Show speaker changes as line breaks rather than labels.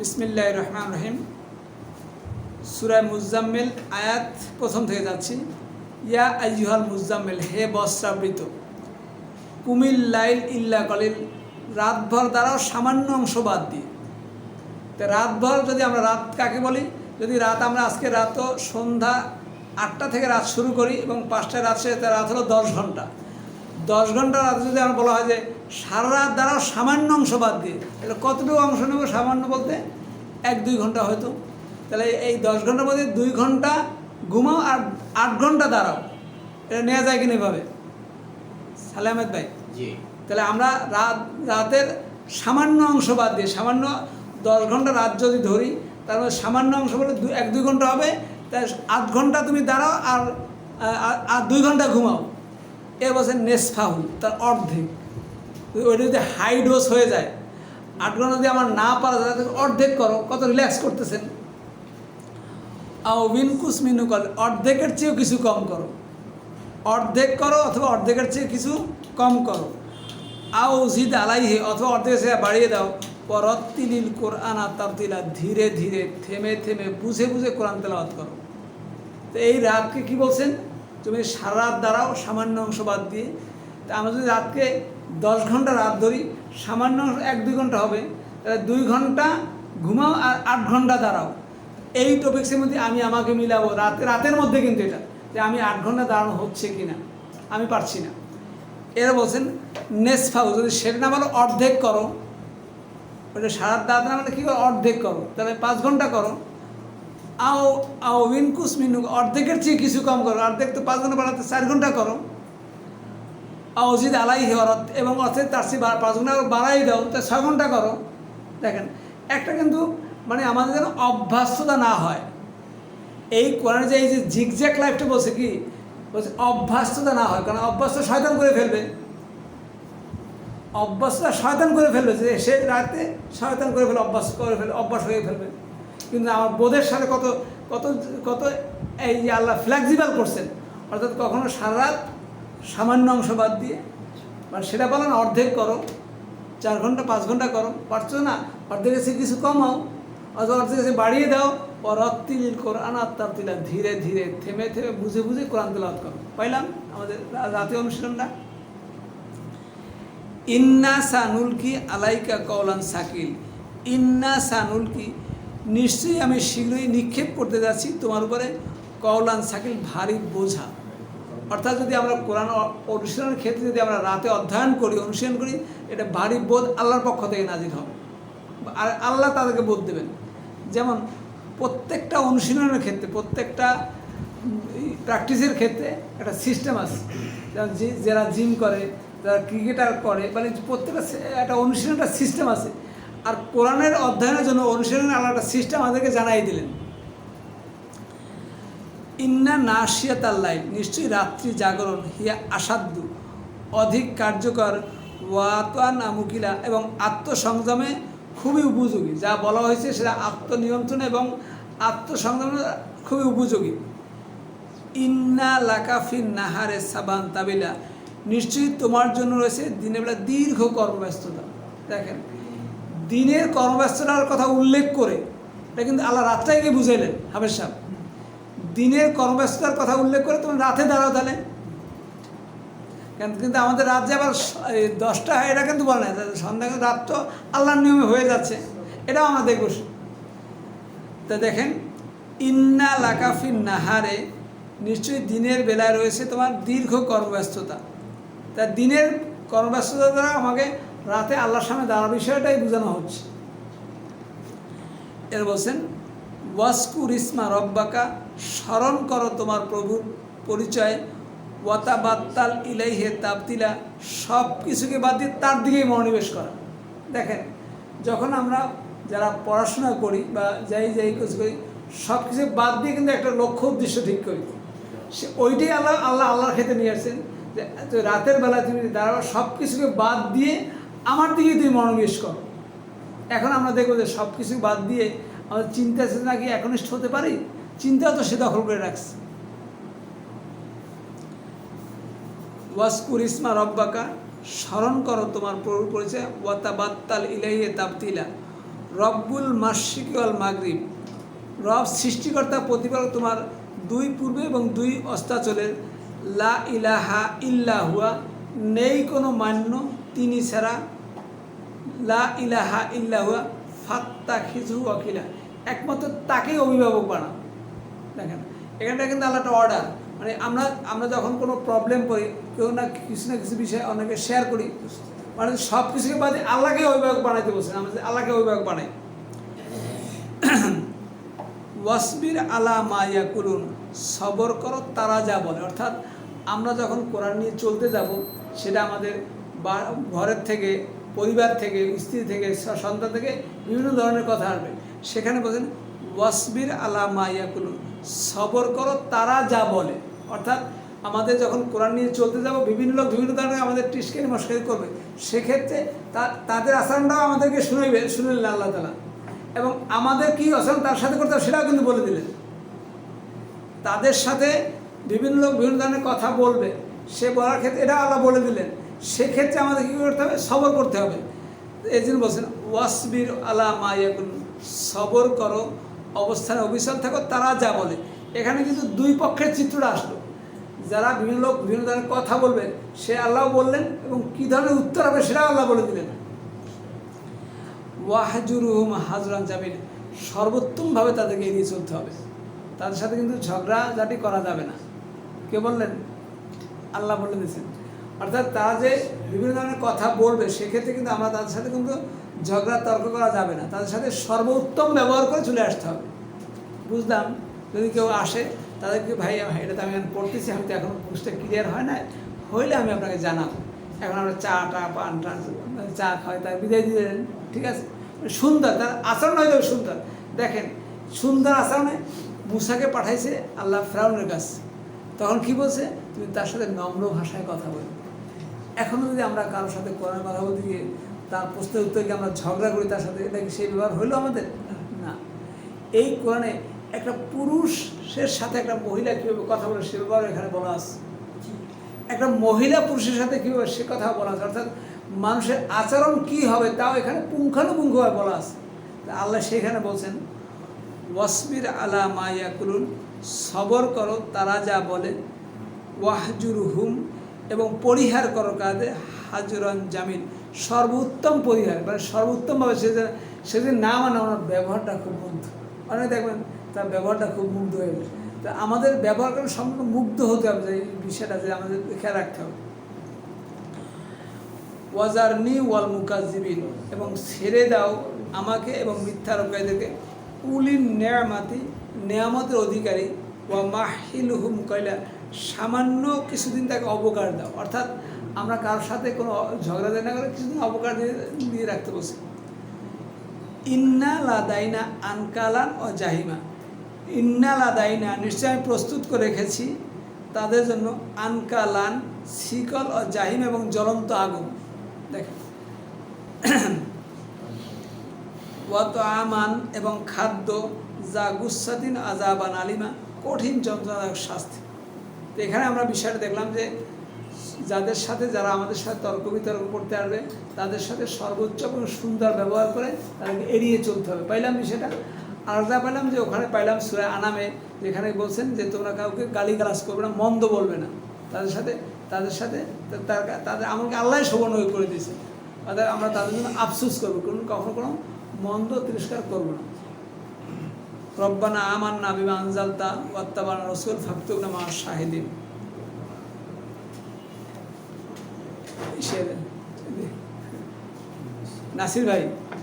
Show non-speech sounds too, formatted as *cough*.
বিসমিল্লাহ রহমান রহিম সুরায় মুজাম্মেল আয়াত প্রথম থেকে যাচ্ছি। ইয়া আইজুহাল মুজাম্মেল, হে বস্রাবৃত কুমিল লাইল ইল্লা কলিল, রাতভর দ্বারাও সামান্য অংশ বাদ দিয়ে তো রাতভর যদি আমরা রাত কাকে বলি? যদি রাত আমরা আজকে রাত সন্ধ্যা আটটা থেকে রাত শুরু করি এবং পাঁচটায় রাত শেষ রাত হলো দশ ঘণ্টা। দশ ঘণ্টা রাত যদি আমার বলা হয় যে সারা রাত দ্বারাও সামান্য অংশ বাদ দিয়ে তাহলে কতটুকু অংশ নেব সামান্য বলতে? এক দুই ঘণ্টা হয়তো। তাহলে এই দশ ঘণ্টার মধ্যে দুই ঘণ্টা ঘুমাও আর আট ঘণ্টা দাঁড়াও। এটা নেওয়া যায় কিনা এভাবে? সালে আহমেদ ভাই।
জি।
তাহলে আমরা রাত রাতের সামান্য অংশ বাদ দিয়ে সামান্য দশ ঘণ্টা রাত যদি ধরি তার মধ্যে সামান্য অংশ বলে দু এক দুই ঘণ্টা হবে। তাই আধ ঘণ্টা তুমি দাঁড়াও আর- আর দুই ঘণ্টা ঘুমাও। এ বলছে নেসফাহুল তার অর্ধেক। ওইটা যদি হাই ডোজ হয়ে যায়, আট ঘণ্টা যদি আমার না পারা যায় অর্ধেক করো, কত রিল্যাক্স করতেছেন? আও বিনকুস মিনু কর অর্ধেকের চেয়েও কিছু কম করো। অর্ধেক করো অথবা অর্ধেকের চেয়ে কিছু কম করো। আও জিদ আলাইহে, অথবা অর্ধেক সে বাড়িয়ে দাও। পরত্তিলিল কোরআন তারতিলা, ধীরে ধীরে থেমে থেমে বুঝে বুঝে কোরআন তেলাওয়াত করো। তো এই রাতকে কি বলছেন? তুমি সারা রাত দাঁড়াও, সামান্য অংশ বাদ দিয়ে। তা আমরা যদি রাতকে দশ ঘণ্টা রাত ধরি, সামান্য এক দুই ঘণ্টা হবে। তাহলে দুই ঘণ্টা ঘুমাও আর আট ঘণ্টা দাঁড়াও। এই টপিক্সের মধ্যে আমি আমাকে মিলাবো। রাতে, রাতের মধ্যে কিন্তু এটা, যে আমি আট ঘণ্টা দাঁড়ানো হচ্ছে কি না আমি পারছি না। এরা বলছেন, নেসফাউ, যদি সেটা না বলো, অর্ধেক করো। ওটা সারা রাত দাঁড়াতে না মানে কী করো? অর্ধেক করো। তাহলে পাঁচ ঘণ্টা করো। আও আও উইনকুস মিনু অর্ধেকের চেয়ে কিছু কম করো। অর্ধেক তো পাঁচ ঘণ্টা বাড়াতে চার ঘণ্টা করো। আওজিদ আলাই হরত এবং অর্থে তার চেয়ে পাঁচ ঘণ্টা বাড়াই দাও, তা ছয় ঘণ্টা করো। দেখেন, একটা কিন্তু মানে আমাদের যেন অভ্যাস্ততা না হয়। এই কোরআনে যে এই যে জিগজ্যাক লাইফটা বলছে কি? বলছে অভ্যাস্ততা না হয়, কারণ অভ্যাস্ত শয়তান করে ফেলবে। অভ্যাসটা শয়তান করে ফেলবে, যে সে রাতে শয়তান করে ফেলে অভ্যাস করে ফেলে, অভ্যাস হয়ে ফেলবে। কিন্তু আমার বোধের সাথে কত কত কত এই যে আল্লাহ ফ্লেক্সিবল করছেন। অর্থাৎ কখনো সারা রাত সামান্য অংশ বাদ দিয়ে মানে সেটা বলো না, অর্ধেক করো চার ঘণ্টা, পাঁচ ঘণ্টা করো পারছ না? অর্ধেক এসে কিছু কমাও, অথবা অর্ধেক এসে বাড়িয়ে দাও পরত্তিল কোরআন আত্মার তিলা ধীরে ধীরে, থেমে থেমে, বুঝে বুঝে কোরআন তেলাওয়াত করো। পাইলাম আমাদের রাতে অনুশীলনটা। ইন্না সানুলকি আলাইকা কৌলান সাকিল। ইন্না সানুলকি নিশ্চয়ই আমি শীঘ্রই নিক্ষেপ করতে যাচ্ছি। তোমার উপরে কৌলান সাকিল ভারী বোঝা। অর্থাৎ যদি আমরা কোরআন অনুশীলনের ক্ষেত্রে যদি আমরা রাতে অধ্যয়ন করি, অনুশীলন করি, এটা ভারী বোধ আল্লাহর পক্ষ থেকে নাজির হবে। আর আল্লাহ তাদেরকে বোধ দেবেন। যেমন প্রত্যেকটা অনুশীলনের ক্ষেত্রে, প্রত্যেকটা প্র্যাকটিসের ক্ষেত্রে একটা সিস্টেম আছে। যেমন যারা জিম করে, যারা ক্রিকেটার করে মানে প্রত্যেকটা একটা অনুশীলনের একটা সিস্টেম আছে। আর কোরআনের অধ্যয়নের জন্য অনুশীলনের আলাদা সিস্টেম আমাদেরকে জানাই দিলেন। ইন্না নাশিয়াত আল্লাহ নিশ্চয়ই রাত্রি জাগরণ, হিয়া আসাধ্য অধিক কার্যকর ওয়াতা নামুকিলা এবং আত্মসংযমে খুবই উপযোগী। যা বলা হয়েছে সেটা আত্মনিয়ন্ত্রণ এবং আত্মসংযমে খুবই উপযোগী। ইন্না লাকাফিন নাহারে সাবান তাবিলা, নিশ্চয়ই তোমার জন্য রয়েছে দিনের বেলা দীর্ঘ কর্মব্যস্ততা। দেখেন দিনের কর্মব্যস্ততার কথা উল্লেখ করে, এটা কিন্তু আল্লাহ রাতটাকে বুঝাইলেন হাবের সাহেব। দিনের কর্মব্যস্ততার কথা উল্লেখ করে তুমি রাতে দাঁড়াও তাহলে। কেন কিন্তু আমাদের রাত যে আবার দশটা হয়, এটা কিন্তু বলে না সন্ধ্যা রাত তো আল্লাহর নিয়মে হয়ে যাচ্ছে, এটাও আমরা দেখব। তা দেখেন, ইন্না লাকাফিন নাহারে নিশ্চয়ই দিনের বেলায় রয়েছে তোমার দীর্ঘ কর্মব্যস্ততা। তা দিনের কর্মব্যস্ততা দ্বারা আমাকে রাতে আল্লাহর সামনে দাঁড়ার বিষয়টাই বোঝানো হচ্ছে। এর বলছেন ওয়াসকুর ইসমা রব্বাকা, স্মরণ করো তোমার প্রভুর পরিচয়। ওয়াতা বাত্তাল ইলাইহে তাবতিলা সব কিছুকে বাদ দিয়ে তার দিকেই মনোনিবেশ করা। দেখেন, যখন আমরা যারা পড়াশোনা করি বা যাই যাই কিছু করি সব কিছু বাদ দিয়ে কিন্তু একটা লক্ষ্য উদ্দেশ্য ঠিক করি। সে ওইটাই আল্লাহ আল্লাহ আল্লাহর ক্ষেত্রে নিয়ে আসছেন যে, রাতের বেলা তুমি দাঁড়াও সব কিছুকে বাদ দিয়ে আমার দিকে তুমি মনোনিবেশ করো। এখন আমরা দেখব যে সব কিছু বাদ দিয়ে আমাদের চিন্তা চেতনা কি একনিষ্ঠ হতে পারি? চিন্তাও তো সে দখল করে রাখছে। ওয়াসকুর ইসমা রব্বাকা, স্মরণ করো তোমার প্রভুর পরিচয় ওয়াতা বাত্তাল ইলাইয়ে তাবতিলা, রব্বুল মাসিক মাগরিব। রব সৃষ্টিকর্তা প্রতিপালক তোমার দুই পূর্বে এবং দুই অস্তাচলের, লা ইলাহা ইল্লাহুয়া নেই কোনো মান্য তিনি ছাড়া লা ইলাহা ইল্লাহুয়া ফাত্তা খিজু অখিলা একমাত্র তাকেই অভিভাবক বানাও দেখেন, এখানটা কিন্তু একটা অর্ডার মানে আমরা আমরা যখন কোনো প্রবলেম করি, কেউ না কিছু না কিছু বিষয়ে অনেকে শেয়ার করি মানে সব কিছুকে বাদে আল্লাহকে অভিভাবক বানাইতে বলছেন আমরা আল্লাহকে অভিভাবক বানাই। *clears throat* ওয়াসবির আলা মাইয়া করুন সবর করো, তারা যা বলে। অর্থাৎ আমরা যখন কোরআন নিয়ে চলতে যাব, সেটা আমাদের বা- ঘরের থেকে, পরিবার থেকে, স্ত্রী থেকে সন্তান থেকে বিভিন্ন ধরনের কথা আসবে। সেখানে বলছেন, ওয়াসবির আলা মাইয়া করুন সবর করো, তারা যা বলে। অর্থাৎ আমাদের যখন কোরআন নিয়ে চলতে যাব, বিভিন্ন লোক বিভিন্ন ধরনের আমাদের টিস্কেনি মস্কারি করবে। সেক্ষেত্রে তাদের আচরণটাও আমাদেরকে শুনাইবে, শুনলেন আল্লাহ তালা এবং আমাদের কি আচরণ তার সাথে করতে সেটাও কিন্তু বলে দিলেন। তাদের সাথে বিভিন্ন লোক বিভিন্ন ধরনের কথা বলবে। সে বলার ক্ষেত্রে এটা আল্লাহ বলে দিলেন। সেক্ষেত্রে আমাদের কী করতে হবে? সবর করতে হবে। এই জন্য বলছেন ওয়াসবির আলা মায়াকুন সবর করো অবস্থানে অবিচল থাকো, তারা যা বলে। এখানে কিন্তু দুই পক্ষের চিত্রটা আসলো। যারা বিভিন্ন লোক বিভিন্ন ধরনের কথা বলবে, সে আল্লাহ বললেন এবং কী ধরনের উত্তর হবে সেটাও আল্লাহ বলে দিলেন। ওয়াহাজুরুহুম হাজরান জামিন সর্বোত্তমভাবে তাদেরকে এড়িয়ে চলতে হবে। তাদের সাথে কিন্তু ঝগড়াঝাটি করা যাবে না। কে বললেন? আল্লাহ বলে দিয়েছেন। অর্থাৎ তারা যে বিভিন্ন ধরনের কথা বলবে, সেক্ষেত্রে কিন্তু আমরা তাদের সাথে কিন্তু ঝগড়া, তর্ক করা যাবে না। তাদের সাথে সর্বোত্তম ব্যবহার করে চলে আসতে হবে। বুঝলাম? যদি কেউ আসে তাদেরকে ভাই, এটা তো আমি এখন পড়তেছি, আমি তো এখন বুঝতে ক্লিয়ার হয় না হইলে আমি আপনাকে জানাব। এখন আমরা চা টা, পান মানে চা খাই তার বিদায় দিয়ে দেন, ঠিক আছে? সুন্দর, তার আচরণ হয়তো সুন্দর। দেখেন, সুন্দর আচরণে মুসাকে পাঠাইছে আল্লাহ ফ্রাউনের কাছে। তখন কি বলছে? তুমি তার সাথে নম্র ভাষায় কথা বলো। এখনও যদি আমরা কারোর সাথে কোরআন কথা বলতে গিয়ে তার প্রশ্নের উত্তর কি আমরা ঝগড়া করি তার সাথে এটা কি সেই ব্যবহার হইল আমাদের? না। এই কোরআনে একটা পুরুষের সাথে একটা মহিলা কীভাবে কথা বলে সে ব্যাপারে এখানে বলা আছে। একটা মহিলা পুরুষের সাথে কীভাবে সে কথা বলা আছে? অর্থাৎ মানুষের আচরণ কি হবে তাও এখানে পুঙ্খানুপুঙ্খভাবে বলা আছে। আল্লাহ সেখানে বলছেন ওয়াসবির আলা মাইয়া করুন সবর করো তারা যা বলে ওয়াহজুর হুম এবং পরিহার করো কাজে হাজুরান জামিন সর্বোত্তম পরিহার মানে সর্বোত্তমভাবে সে যে সে যে না মানে ওনার ব্যবহারটা খুব মুগ্ধ। অনেক দেখবেন তার ব্যবহারটা খুব মুগ্ধ হয়ে গেছে তা আমাদের ব্যবহার করে সম্পূর্ণ মুগ্ধ হতে হবে যে বিষয়টা যে আমাদের খেয়াল রাখতে হবে। ওয়াজারনি ওয়াল মুকাজিবিন এবং ছেড়ে দাও আমাকে এবং মিথ্যারোপকারীদেরকে উলিন নেয়ামাতি, নেয়ামতের অধিকারী ওয়া মাহিল কয়লা, সামান্য কিছুদিন তাকে অবকার দাও। অর্থাৎ আমরা কারোর সাথে কোনো ঝগড়া দেয় না করে কিছুদিন অবকার দিয়ে দিয়ে রাখতে বসে ইন্না লাদাইনা আনকালান ও জাহিমা। ইন্না লাদাইনা, নিশ্চয় আমি প্রস্তুত করে রেখেছি তাদের জন্য আনকালান, শিকল ও জাহিম এবং জ্বলন্ত আগুন। দেখেন। ওয়াত আমান এবং খাদ্য, যা গুসাদিন আজাবান আলিমা। কঠিন যন্ত্রণাদায়ক শাস্তি। তো এখানে আমরা বিষয়টা দেখলাম যে, যাদের সাথে যারা আমাদের সাথে তর্ক বিতর্ক করতে আসবে, তাদের সাথে সর্বোচ্চ এবং সুন্দর ব্যবহার করে তাদেরকে এড়িয়ে চলতে হবে। পাইলাম বিষয়টা। আলাদা পাইলাম যে, ওখানে পাইলাম সুরা আনামে, যেখানে বলছেন যে, তোমরা কাউকে গালি গালাজ করবে না, মন্দ বলবে না। তাদের সাথে তাদের সাথে, তার, তাদের আমাকে আল্লাহ শোভন করে দিয়েছে। অর্থাৎ আমরা তাদের জন্য আফসোস করব। কোনো, কখনো কোনো মন্দ তিরস্কার করব না। রব্বানা আমার না বিমা আনজালতা ওয়াত্তাবান রসুল ফাক্তুবনা মা শাহিদিন। নাসির ভাই